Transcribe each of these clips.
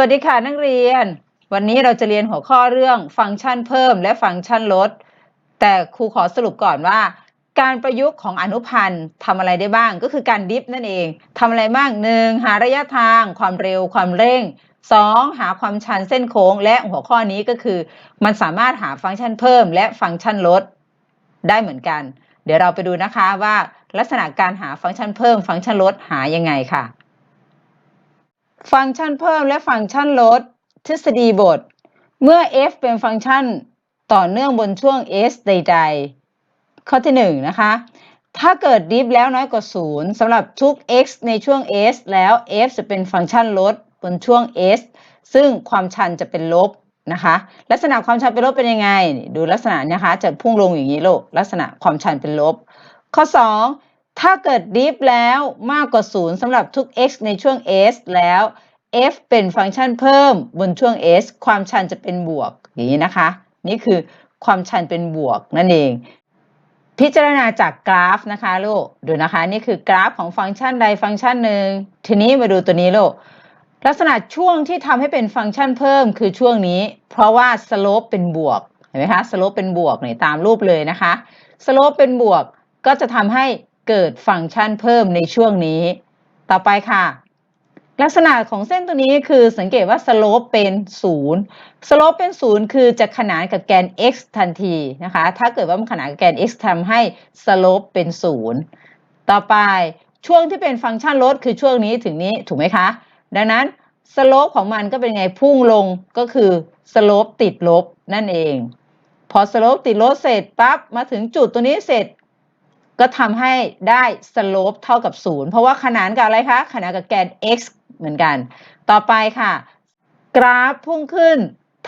วัสดีค่ะนักเรียน วันนี้เราจะเรียนหัวข้อเรื่องฟังก์ชันเพิ่มและฟังก์ชันลด แต่ครูขอสรุปก่อนว่า การประยุกต์ของอนุพันธ์ทำอะไรได้บ้างก็คือการดิฟนั่นเองทำอะไรบ้างหนึ่งหาระยะทาง ความเร็ว ความเร่ง 2. หาความชันเส้นโค้ง และหัวข้อนี้ก็คือ มันสามารถหาฟังก์ชันเพิ่ม และฟังก์ชันลด ได้เหมือนกัน เดี๋ยวเราไปดูนะคะว่าลักษณะการหาฟังก์ชันเพิ่ม ฟังก์ชันลดหายังไงค่ะ ฟังก์ชันเพิ่มและฟังก์ชันลด ทฤษฎีบท เมื่อ f เป็นฟังก์ชันต่อเนื่องบนช่วง s ใด ๆ ข้อที่1นงนะคะถ้าเกิดดิฟแล้วน้อยกว่า 0สำหรับทุก x ในช่วง s แล้ว f จะเป็นฟังก์ชันลดบนช่วง s ซึ่งความชันจะเป็นลบนะคะ ลักษณะความชันเป็นลบเป็นยังไง ดูลักษณะนะคะ จะพุ่งลงอย่างนี้โลกลักษณะความชันเป็นลบ ข้อ 2 ถ้าเกิดดิฟแล้วมากกว่า 0สำหรับทุก x ในช่วง s แล้ว f เป็นฟังก์ชันเพิ่มบนช่วง s ความชันจะเป็นบวก อย่างนี้นะคะ นี่คือความชันเป็นบวกนั่นเอง พิจารณาจากกราฟนะคะลูกดูนะคะ นี่คือกราฟของฟังก์ชันใดฟังก์ชันหนึ่งทีนี้มาดูตัวนี้ลูกลักษณะช่วงที่ทำให้เป็นฟังก์ชันเพิ่มคือช่วงนี้ เพราะว่าสโลปเป็นบวกเห็นไหมคะสโลปเป็นบวกเนี่ยตามรูปเลยนะคะสโลปเป็นบวกก็จะทำให้ เกิดฟังก์ชันเพิ่มในช่วงนี้ ต่อไปค่ะ ลักษณะของเส้นตัวนี้คือสังเกตว่าสโลปเป็น0สโลปเป็น 0 คือจะขนานกับแกน x ทันทีนะคะ ถ้าเกิดว่ามันขนานกับแกน x ทำให้สโลปเป็น 0 ต่อไปช่วงที่เป็นฟังก์ชันลดคือช่วงนี้ถึงนี้ถูกไหมคะ ดังนั้นสโลปของมันก็เป็นไงพุ่งลงก็คือสโลปติดลบนั่นเอง พอสโลปติดลบเสร็จปั๊บมาถึงจุดตัวนี้เสร็จ ก็ทำให้ได้สโลปเท่ากับ 0 เพราะว่าขนานกับอะไรคะขนานกับแกน x เหมือนกัน ต่อไปค่ะ กราฟพุ่งขึ้น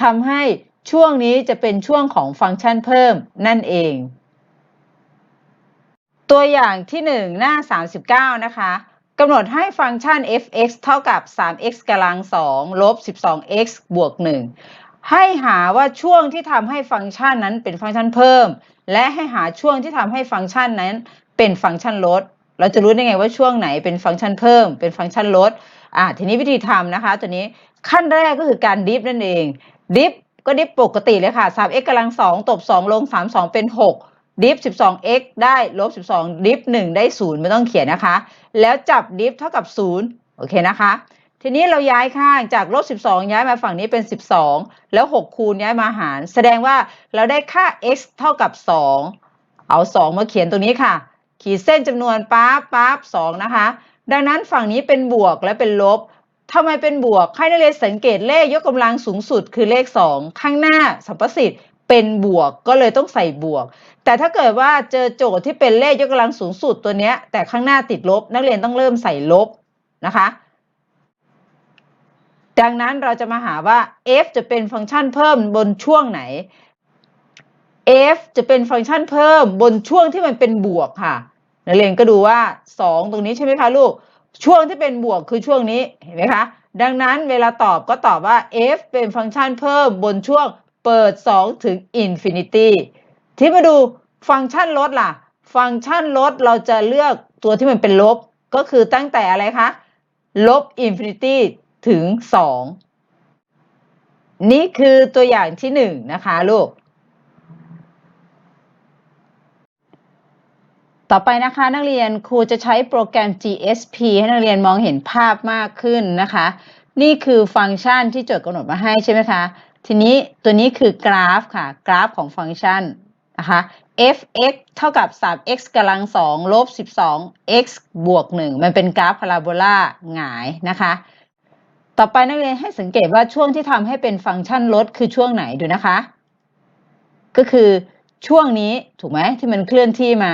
ทำให้ช่วงนี้จะเป็นช่วงของฟังก์ชันเพิ่มนั่นเอง ตัวอย่างที่ 1 หน้า 39 นะคะกำหนดให้ฟังก์ชัน f(x) เท่ากับ 3x กำลัง2ลบ 12x บวก 1 ให้หาว่าช่วงที่ทำให้ฟังก์ชันนั้นเป็นฟังก์ชันเพิ่ม และให้หาช่วงที่ทำให้ฟังก์ชันนั้นเป็นฟังก์ชันลด เราจะรู้ได้ไงว่าช่วงไหนเป็นฟังก์ชันเพิ่ม เป็นฟังก์ชันลดอ่าทีนี้วิธีทำนะคะ ตัวนี้ขั้นแรกก็คือการดิฟนั่นเอง ดิฟก็ดิฟปกติเลยค่ะ 3x กำลัง2ตบ 2 ลง 3 2 เป็น 6 ดิฟ 12x ได้ลบ 12 ดิฟ 1 ได้ 0 ไม่ต้องเขียนนะคะ แล้วจับดิฟเท่ากับ 0 โอเคนะคะ ทีนี้เราย้ายข้างจากลบ 12 ย้ายมาฝั่งนี้เป็น 12 แล้ว 6 คูณย้ายมาหาร แสดงว่าเราได้ค่า x เท่ากับ 2 เอา 2 มาเขียนตรงนี้ค่ะ ขีดเส้นจำนวนปั๊บปั๊บ2นะคะ ดังนั้นฝั่งนี้เป็นบวกและเป็นลบทำไมเป็นบวกให้นักเรียนสังเกตเลขยกกำลังสูงสุดคือเลข 2 ข้างหน้าสัมประสิทธิ์เป็นบวกก็เลยต้องใส่บวก แต่ถ้าเกิดว่าเจอโจทย์ที่เป็นเลขยกกำลังสูงสุดตัวเนี้ยแต่ข้างหน้าติดลบ นักเรียนต้องเริ่มใส่ลบนะคะ ดังนั้นเราจะมาหาว่า f จะเป็นฟังก์ชันเพิ่มบนช่วงไหน f จะเป็นฟังก์ชันเพิ่มบนช่วงที่มันเป็นบวกค่ะนักเรียนก็ดูว่า 2 ตรงนี้ใช่ไหมคะลูก ช่วงที่เป็นบวกคือช่วงนี้เห็นไหมคะดังนั้นเวลาตอบก็ตอบว่า f เป็นฟังก์ชันเพิ่มบนช่วงเปิด 2 ถึง infinity ที่มาดูฟังก์ชันลดล่ะ ฟังก์ชันลดเราจะเลือกตัวที่มันเป็นลบ ก็คือตั้งแต่อะไรคะ ลบ infinity ถึง2นี่คือตัวอย่างที่1นะคะลูก ต่อไปนะคะนักเรียนครูจะใช้โปรแกรม GSP ให้นักเรียนมองเห็นภาพมากขึ้นนะคะ นี่คือฟังก์ชันที่โจทย์กำหนดมาให้ใช่ไหมคะ ทีนี้ตัวนี้คือกราฟค่ะ กราฟของฟังก์ชันนะคะ f(x) เท่ากับ 3x กำลัง2ลบ 12x บวก 1 มันเป็นกราฟพาราโบลาหงายนะคะ ต่อไปนักเรียนให้สังเกตว่าช่วงที่ทำให้เป็นฟังก์ชันลดคือช่วงไหนดูนะคะ ก็คือช่วงนี้ถูกไหมที่มันเคลื่อนที่มา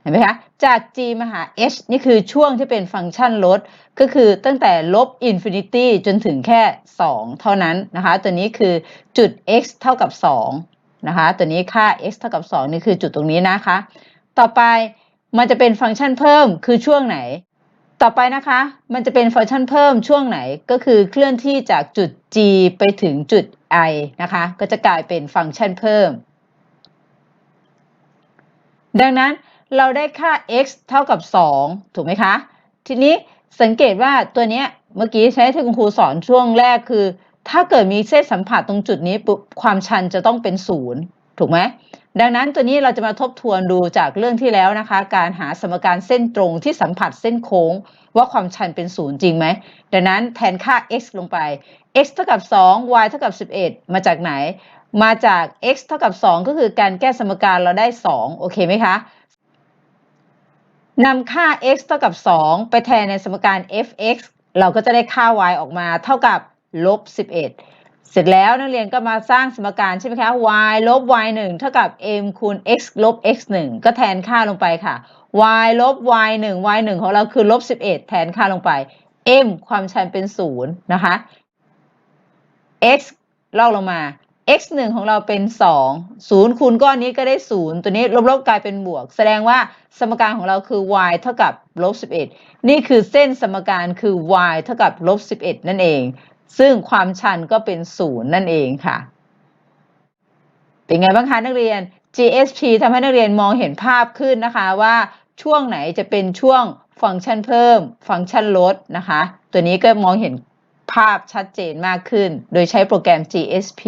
เห็นไหมคะจาก g มาหา h นี่คือช่วงที่เป็นฟังก์ชันลด ก็คือตั้งแต่ลบอินฟินิตี้จนถึงแค่ 2 เท่านั้นนะคะ ตัวนี้คือจุด x เท่ากับ 2 นะคะ ตัวนี้ค่า x เท่ากับ 2 นี่คือจุดตรงนี้นะคะ ต่อไปมันจะเป็นฟังก์ชันเพิ่มคือช่วงไหน ต่อไปนะคะ มันจะเป็นฟังก์ชันเพิ่มช่วงไหนก็คือเคลื่อนที่จากจุด g ไปถึงจุด i นะคะ ก็จะกลายเป็นฟังก์ชันเพิ่ม ดังนั้นเราได้ค่า x เท่ากับ 2 ถูกไหมคะ ทีนี้สังเกตว่าตัวนี้เมื่อกี้ใช้ที่คุณครูสอนช่วงแรกคือ ถ้าเกิดมีเส้นสัมผัสตรงจุดนี้ปุ๊บความชันจะต้องเป็นศูนย์ถูกไหม ดังนั้นตัวนี้เราจะมาทบทวนดูจากเรื่องที่แล้วนะคะ การหาสมการเส้นตรงที่สัมผัสเส้นโค้ง ว่าความชันเป็นศูนย์จริงไหม ดังนั้นแทนค่า x ลงไป x เท่ากับ 2 y เท่ากับ 11 มาจากไหน มาจาก x เท่ากับ 2 ก็คือการแก้สมการเราได้ 2 โอเคไหมคะนำค่า x เท่ากับ 2 ไปแทนในสมการ f(x) เราก็จะได้ค่า y ออกมาเท่ากับลบ11 เสร็จแล้วนักเรียนก็มาสร้างสมการใช่ไหมคะ y ลบ y 1เท่ากับ m คูณ x ลบ x 1ก็แทนค่าลงไปค่ะ y ลบ y 1 y 1ของเราคือลบ 11 แทนค่าลงไป m ความชันเป็น 0 นะคะ x ลอกลงมา x 1ของเราเป็น 2 0 คูณก้อนนี้ก็ได้ 0 ตัวนี้ลบๆกลายเป็นบวก แสดงว่าสมการของเราคือ y เท่ากับลบ 11 นี่คือเส้นสมการคือ y เท่ากับลบ 11 นั่นเอง ซึ่งความชันก็เป็นศูนั่นเองค่ะ เป็นไงบ้างคะนักเรียน GSP ทำให้นักเรียนมองเห็นภาพขึ้นนะคะว่าช่วงไหนจะเป็นช่วงฟังก์ชันเพิ่ม ฟังก์ชันลดนะคะ ตัวนี้ก็มองเห็นภาพชัดเจนมากขึ้น โดยใช้โปรแกรม GSP